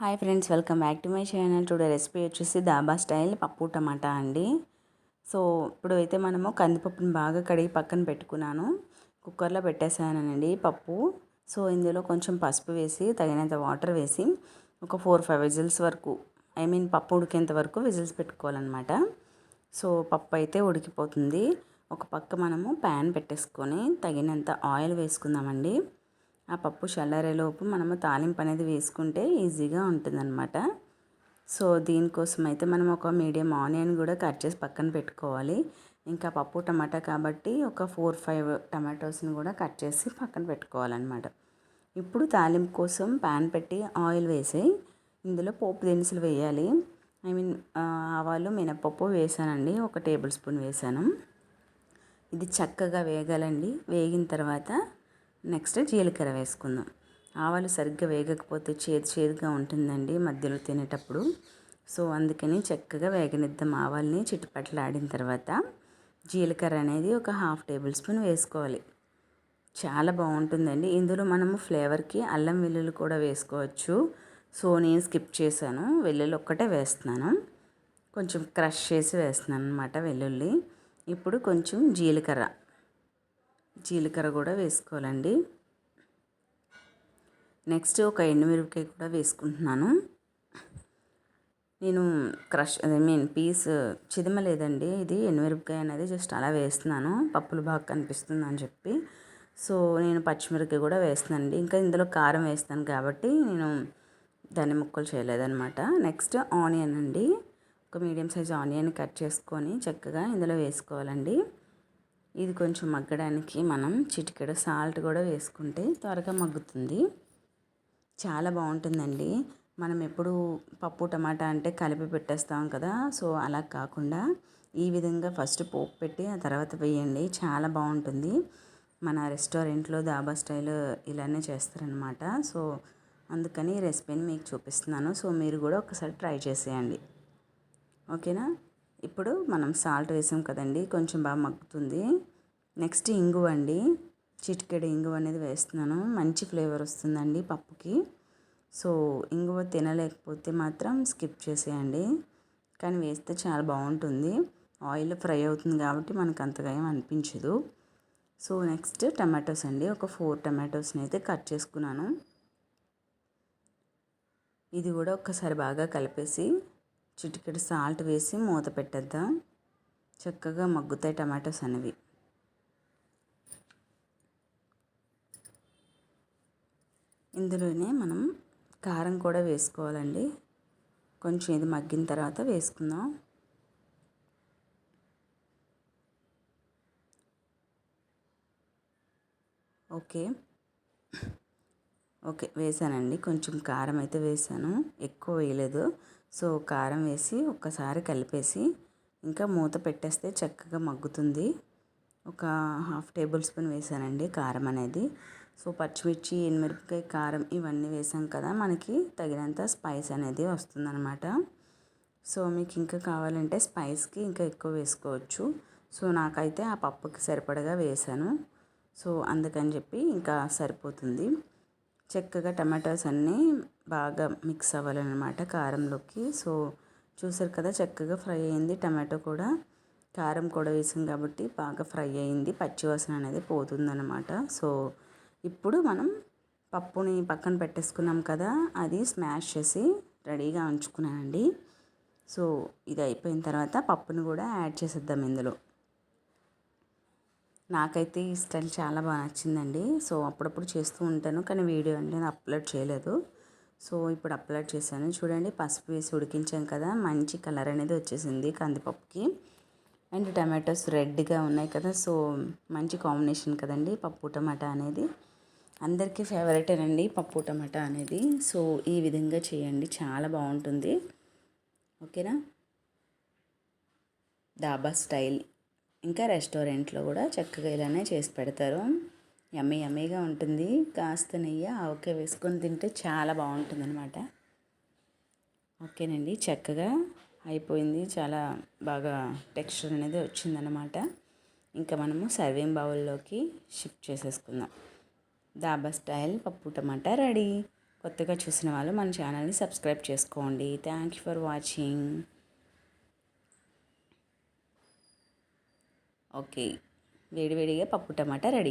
Hi friends welcome back to my channel. Today recipe వచ్చేసి dhaba style పప్పు టమాటా అండి. So ఇప్పుడు అయితే మనము కందిపప్పుని బాగా కడిగి పక్కన పెట్టుకున్నాను. కుక్కర్లో పెట్టేసానండి పప్పు. సో ఇందులో కొంచెం పసుపు వేసి తగినంత వాటర్ వేసి ఒక ఫోర్ ఫైవ్ విజిల్స్ వరకు ఐ మీన్ పప్పు ఉడికేంత వరకు విజిల్స్ పెట్టుకోవాలన్నమాట. సో పప్పు అయితే ఉడికిపోతుంది. ఒక పక్క మనము ప్యాన్ పెట్టేసుకొని తగినంత ఆయిల్ వేసుకుందామండి. ఆ పప్పు చల్లారేలోపు మనము తాలింపు అనేది వేసుకుంటే ఈజీగా ఉంటుందన్నమాట. సో దీనికోసం అయితే మనం ఒక మీడియం ఆనియన్ కూడా కట్ చేసి పక్కన పెట్టుకోవాలి. ఇంకా పప్పు టమాటా కాబట్టి ఒక ఫోర్ ఫైవ్ టమాటోస్ని కూడా కట్ చేసి పక్కన పెట్టుకోవాలన్నమాట. ఇప్పుడు తాలింపు కోసం ప్యాన్ పెట్టి ఆయిల్ వేసేయి ఇందులో పోపు దినుసులు వేయాలి. ఐ మీన్ ఆవాలు మినపప్పు వేసానండి. ఒక టేబుల్ స్పూన్ వేసాను. ఇది చక్కగా వేగాలండి. వేగిన తర్వాత నెక్స్ట్ జీలకర్ర వేసుకుందాం. ఆవాలు సరిగ్గా వేగకపోతే చేదు చేదుగా ఉంటుందండి మధ్యలో తినేటప్పుడు. సో అందుకని చక్కగా వేగనిద్దాం ఆవాల్ని చిట్టుపట్లు తర్వాత. జీలకర్ర అనేది ఒక హాఫ్ టేబుల్ స్పూన్ వేసుకోవాలి. చాలా బాగుంటుందండి. ఇందులో మనము ఫ్లేవర్కి అల్లం వెల్లుల్లి కూడా వేసుకోవచ్చు. సో నేను స్కిప్ చేశాను. వెల్లుల్లి ఒక్కటే వేస్తున్నాను. కొంచెం క్రష్ చేసి వేస్తున్నాను అనమాట వెల్లుల్లి. ఇప్పుడు కొంచెం జీలకర్ర. జీలకర్ర కూడా వేసుకోవాలండి. నెక్స్ట్ ఒక ఎండుమిరపకాయ కూడా వేసుకుంటున్నాను. నేను క్రష్ ఐ మీన్ పీస్ చిదమలేదండి. ఇది ఎండుమిరపకాయ అనేది జస్ట్ అలా వేస్తున్నాను. పప్పులు బాగా కనిపిస్తుంది అని చెప్పి. సో నేను పచ్చిమిరపకాయ కూడా వేస్తానండి ఇంకా ఇందులో కారం వేస్తాను కాబట్టి నేను దాన్ని ముక్కలు చేయలేదన్నమాట. నెక్స్ట్ ఆనియన్ అండి. ఒక మీడియం సైజ్ ఆనియన్ కట్ చేసుకొని చక్కగా ఇందులో వేసుకోవాలండి. ఇది కొంచెం మగ్గడానికి మనం చిటికెడు సాల్ట్ కూడా వేసుకుంటే త్వరగా మగ్గుతుంది. చాలా బాగుంటుందండి. మనం ఎప్పుడు పప్పు టమాటా అంటే కలిపి పెట్టేస్తాం కదా. సో అలా కాకుండా ఈ విధంగా ఫస్ట్ పోపు పెట్టి ఆ తర్వాత వేయండి. చాలా బాగుంటుంది. మన రెస్టారెంట్లో దాబా స్టైల్ ఇలానే చేస్తారనమాట సో అందుకని ఈ రెసిపీని మీకు చూపిస్తున్నాను. సో మీరు కూడా ఒకసారి ట్రై చేసేయండి. ఓకేనా? ఇప్పుడు మనం సాల్ట్ వేసాం కదండి. కొంచెం బాగా మగ్గుతుంది. నెక్స్ట్ ఇంగువ అండి. చిటికెడు ఇంగువ అనేది వేస్తున్నాను. మంచి ఫ్లేవర్ వస్తుందండి పప్పుకి. సో ఇంగువ తినలేకపోతే మాత్రం స్కిప్ చేసేయండి. కానీ వేస్తే చాలా బాగుంటుంది. ఆయిల్ ఫ్రై అవుతుంది కాబట్టి మనకు అంతగా ఏం అనిపించదు. సో నెక్స్ట్ టమాటోస్ అండి. ఒక ఫోర్ టమాటోస్ని అయితే కట్ చేసుకున్నాను. ఇది కూడా ఒక్కసారి బాగా కలిపేసి చిటికెడు సాల్ట్ వేసి మూత పెట్టేద్దాం. చక్కగా మగ్గుతాయి టమాటోస్ అనేవి. ఇందులోనే మనం కారం కూడా వేసుకోవాలండి. కొంచెం ఇది మగ్గిన తర్వాత వేసుకుందాం. ఓకే. ఓకే వేసానండి. కొంచెం కారం అయితే వేసాను. ఎక్కువ వేయలేదు. సో కారం వేసి ఒక్కసారి కలిపేసి ఇంకా మూత పెట్టేస్తే చక్కగా మగ్గుతుంది. ఒక హాఫ్ టేబుల్ స్పూన్ వేసానండి కారం అనేది. సో పచ్చిమిర్చి ఎనిమిరపకాయ కారం ఇవన్నీ వేసాం కదా మనకి తగినంత స్పైస్ అనేది వస్తుందన్నమాట. సో మీకు ఇంకా కావాలంటే స్పైస్కి ఇంకా ఎక్కువ వేసుకోవచ్చు. సో నాకైతే ఆ పప్పుకి సరిపడగా వేసాను. సో అందుకని చెప్పి ఇంకా సరిపోతుంది. చక్కగా టమాటాస్ అన్నీ బాగా మిక్స్ అవ్వాలన్నమాట కారంలోకి. సో చూసారు కదా చక్కగా ఫ్రై అయింది టమాటో కూడా. కారం కూడా వేసాం కాబట్టి బాగా ఫ్రై అయింది. పచ్చివాసన అనేది పోతుందన్నమాట. సో ఇప్పుడు మనం పప్పుని పక్కన పెట్టేసుకున్నాం కదా అది స్మాష్ చేసి రెడీగా ఉంచుకున్నానండి. సో ఇది అయిపోయిన తర్వాత పప్పుని కూడా యాడ్ చేసేద్దాం ఇందులో. నాకైతే ఈ స్టైల్ చాలా బాగా నచ్చిందండి. సో అప్పుడప్పుడు చేస్తూ ఉంటాను కానీ వీడియో అంటే అప్లోడ్ చేయలేదు. సో ఇప్పుడు అప్లోడ్ చేశాను. చూడండి పసుపు వేసి ఉడికించాం కదా మంచి కలర్ అనేది వచ్చేసింది కందిపప్పుకి. అండ్ టమాటోస్ రెడ్గా ఉన్నాయి కదా సో మంచి కాంబినేషన్ కదండి పప్పు టమాటా అనేది. అందరికీ ఫేవరెటేనండి పప్పు టమాటా అనేది. సో ఈ విధంగా చేయండి చాలా బాగుంటుంది. ఓకేనా? డాబా స్టైల్. ఇంకా రెస్టారెంట్లో కూడా చక్కగా ఇలానే చేసి పెడతారు. యమ్మీ యమ్మీగా ఉంటుంది. కాస్త నెయ్యి ఆవకాయ వేసుకొని తింటే చాలా బాగుంటుంది అనమాట ఓకేనండి చక్కగా అయిపోయింది. చాలా బాగా టెక్స్చర్ అనేది వచ్చిందనమాట ఇంకా మనము సర్వేం బౌల్లోకి షిఫ్ట్ చేసేసుకుందాం. దాబా స్టైల్ పప్పు టమాటా రెడీ. కొత్తగా చూసిన వాళ్ళు మన ఛానల్ని సబ్స్క్రైబ్ చేసుకోండి. Thank you for watching okay వేడివేడిగా పప్పు టమాటా రెడీ.